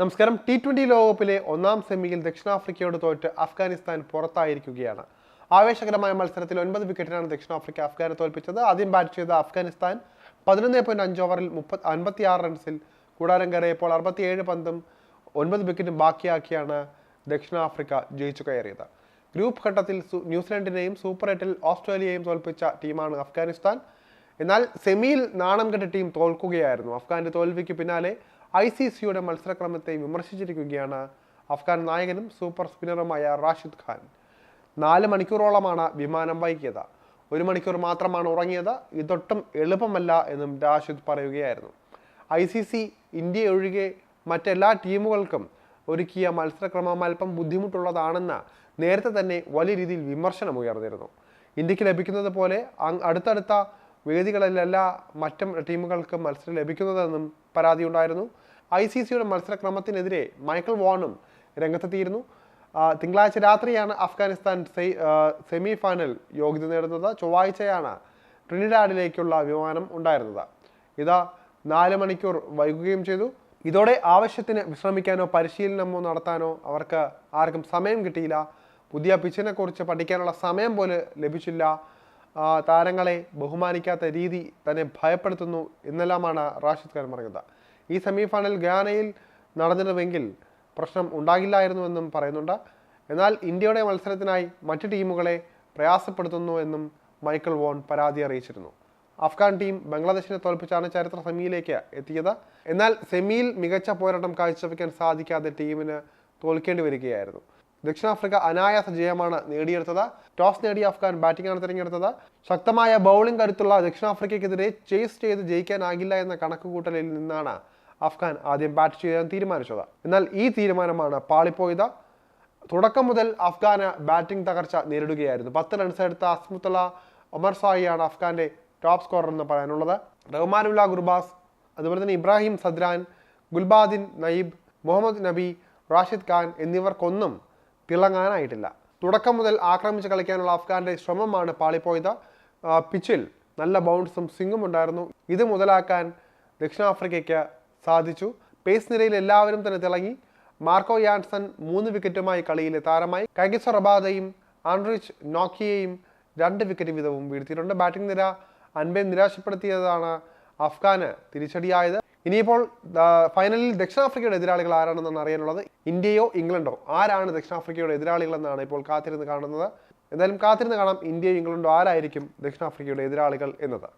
നമസ്കാരം. T twenty ലോകകപ്പിലെ ഒന്നാം സെമിയിൽ ദക്ഷിണാഫ്രിക്കയോട് തോറ്റ് അഫ്ഗാനിസ്ഥാൻ പുറത്തായിരിക്കുകയാണ്. ആവേശകരമായ മത്സരത്തിൽ ഒൻപത് വിക്കറ്റിനാണ് ദക്ഷിണാഫ്രിക്ക അഫ്ഗാനെ തോൽപ്പിച്ചത്. ആദ്യം ബാറ്റ് ചെയ്ത അഫ്ഗാനിസ്ഥാൻ പതിനൊന്ന് പോയിന്റ് അഞ്ച് ഓവറിൽ മുപ്പത് അൻപത്തി ആറ് റൺസിൽ കൂടാരം കയറിയപ്പോൾ അറുപത്തിയേഴ് പന്തും ഒൻപത് വിക്കറ്റും ബാക്കിയാക്കിയാണ് ദക്ഷിണാഫ്രിക്ക ജയിച്ചു കയറിയത്. ഗ്രൂപ്പ് ഘട്ടത്തിൽ ന്യൂസിലൻഡിനെയും സൂപ്പർ എട്ടിൽ ഓസ്ട്രേലിയയെയും തോൽപ്പിച്ച ടീമാണ് അഫ്ഗാനിസ്ഥാൻ. എന്നാൽ സെമിയിൽ നാണം കെട്ട ടീം തോൽക്കുകയായിരുന്നു. അഫ്ഗാന്റെ തോൽവിക്ക് പിന്നാലെ ഐ സി സിയുടെ മത്സരക്രമത്തെ വിമർശിച്ചിരിക്കുകയാണ് അഫ്ഗാൻ നായകനും സൂപ്പർ സ്പിന്നറുമായ റാഷിദ് ഖാൻ. നാല് മണിക്കൂറോളമാണ് വിമാനം വൈകിയത്. ഒരു മണിക്കൂർ മാത്രമാണ് ഉറങ്ങിയത്. ഇതൊട്ടും എളുപ്പമല്ല എന്നും രാഷിദ് പറയുകയായിരുന്നു. ഐ സി സി ഇന്ത്യ ഒഴികെ മറ്റെല്ലാ ടീമുകൾക്കും ഒരുക്കിയ മത്സരക്രമം അല്പം ബുദ്ധിമുട്ടുള്ളതാണെന്ന് നേരത്തെ തന്നെ വലിയ രീതിയിൽ വിമർശനം ഉയർന്നിരുന്നു ഇന്ത്യയ്ക്ക് ലഭിക്കുന്നത് പോലെ അടുത്തടുത്ത വേദികളിലല്ല മറ്റും ടീമുകൾക്ക് മത്സരം ലഭിക്കുന്നതെന്നും പരാതിയുണ്ടായിരുന്നു ഐ സി സിയുടെ മത്സരക്രമത്തിനെതിരെ മൈക്കിൾ വോണും രംഗത്തെത്തിയിരുന്നു. തിങ്കളാഴ്ച രാത്രിയാണ് അഫ്ഗാനിസ്ഥാൻ സെമി ഫൈനൽ യോഗ്യത നേടുന്നത്. ചൊവ്വാഴ്ചയാണ് ട്രിനിഡാഡിലേക്കുള്ള വിമാനം ഉണ്ടായിരുന്നത്. ഇത് നാല് മണിക്കൂർ വൈകുകയും ചെയ്തു. ഇതോടെ ആവശ്യത്തിന് വിശ്രമിക്കാനോ പരിശീലനമോ നടത്താനോ അവർക്ക് ആർക്കും സമയം കിട്ടിയില്ല. പുതിയ പിച്ചിനെക്കുറിച്ച് പഠിക്കാനുള്ള സമയം പോലും ലഭിച്ചില്ല. താരങ്ങളെ ബഹുമാനിക്കാത്ത രീതി തന്നെ ഭയപ്പെടുത്തുന്നു എന്നെല്ലാമാണ് റാഷിദ് ഖാൻ പറയുന്നത്. ഈ സെമി ഫൈനൽ ഗാനയിൽ നടന്നിരുന്നുവെങ്കിൽ പ്രശ്നം ഉണ്ടാകില്ലായിരുന്നുവെന്നും പറയുന്നുണ്ട്. എന്നാൽ ഇന്ത്യയുടെ മത്സരത്തിനായി മറ്റ് ടീമുകളെ പ്രയാസപ്പെടുത്തുന്നു എന്നും മൈക്കിൾ വോൺ പരാതി അറിയിച്ചിരുന്നു. അഫ്ഗാൻ ടീം ബംഗ്ലാദേശിനെ തോൽപ്പിച്ചാണ് ചരിത്ര സെമിയിലേക്ക് എത്തിയത്. എന്നാൽ സെമിയിൽ മികച്ച പോരാട്ടം കാഴ്ചവെക്കാൻ സാധിക്കാതെ ടീമിന് തോൽക്കേണ്ടി വരികയായിരുന്നു. ദക്ഷിണാഫ്രിക്ക അനായാസ ജയമാണ് നേടിയെടുത്തത്. ടോസ് നേടിയ അഫ്ഗാൻ ബാറ്റിംഗാണ് തിരഞ്ഞെടുത്തത്. ശക്തമായ ബൗളിംഗ് കരുത്തുള്ള ദക്ഷിണാഫ്രിക്കയ്ക്കെതിരെ ചേസ് ചെയ്ത് ജയിക്കാനാകില്ല എന്ന കണക്കുകൂട്ടലിൽ നിന്നാണ് അഫ്ഗാൻ ആദ്യം ബാറ്റ് ചെയ്യാൻ തീരുമാനിച്ചത്. എന്നാൽ ഈ തീരുമാനമാണ് പാളിപ്പോയത്. തുടക്കം മുതൽ അഫ്ഗാന് ബാറ്റിംഗ് തകർച്ച നേരിടുകയായിരുന്നു. പത്ത് റൺസ് എടുത്ത അസ്മുത്തല ഒമർ സായിയാണ് അഫ്ഗാന്റെ ടോപ്പ് സ്കോറർ എന്ന് പറയാനുള്ളത്. റഹ്മാനുല്ല ഗുർബാസ് അതുപോലെ തന്നെ ഇബ്രാഹിം സദ്രാൻ ഗുൽബാദിൻ നയീബ് മുഹമ്മദ് നബി റാഷിദ് ഖാൻ എന്നിവർക്കൊന്നും തിളങ്ങാനായിട്ടില്ല. തുടക്കം മുതൽ ആക്രമിച്ച് കളിക്കാനുള്ള അഫ്ഗാന്റെ ശ്രമമാണ് പാളിപ്പോയത്. പിച്ചിൽ നല്ല ബൗൺസും സ്വിങ്ങും ഉണ്ടായിരുന്നു. ഇത് മുതലാക്കാൻ ദക്ഷിണാഫ്രിക്കയ്ക്ക് സാധിച്ചു. പേസ് നിരയിൽ എല്ലാവരും തന്നെ തിളങ്ങി. മാർക്കോ യാൻസൺ മൂന്ന് വിക്കറ്റുമായി കളിയിലെ താരമായി. കൈഗിസ റബാദയും ആൻഡ്രിച്ച് നോക്കിയെയും രണ്ട് വിക്കറ്റ് വീതവും വീഴ്ത്തിയിട്ടുണ്ട്. ബാറ്റിംഗ് നിര അൻപെ നിരാശപ്പെടുത്തിയതാണ് അഫ്ഗാന് തിരിച്ചടിയായത്. ഇനിയിപ്പോൾ ഫൈനലിൽ ദക്ഷിണാഫ്രിക്കയുടെ എതിരാളികൾ ആരാണെന്നാണ് അറിയാനുള്ളത്? ഇന്ത്യയോ ഇംഗ്ലണ്ടോ? ആരാണ് ദക്ഷിണാഫ്രിക്കയുടെ എതിരാളികളെന്നാണ് ഇപ്പോൾ കാത്തിരുന്ന് കാണുന്നത്. എന്തായാലും കാത്തിരുന്ന് കാണാം ഇന്ത്യയോ ഇംഗ്ലണ്ടോ ആരായിരിക്കും ദക്ഷിണാഫ്രിക്കയുടെ എതിരാളികൾ എന്നത്.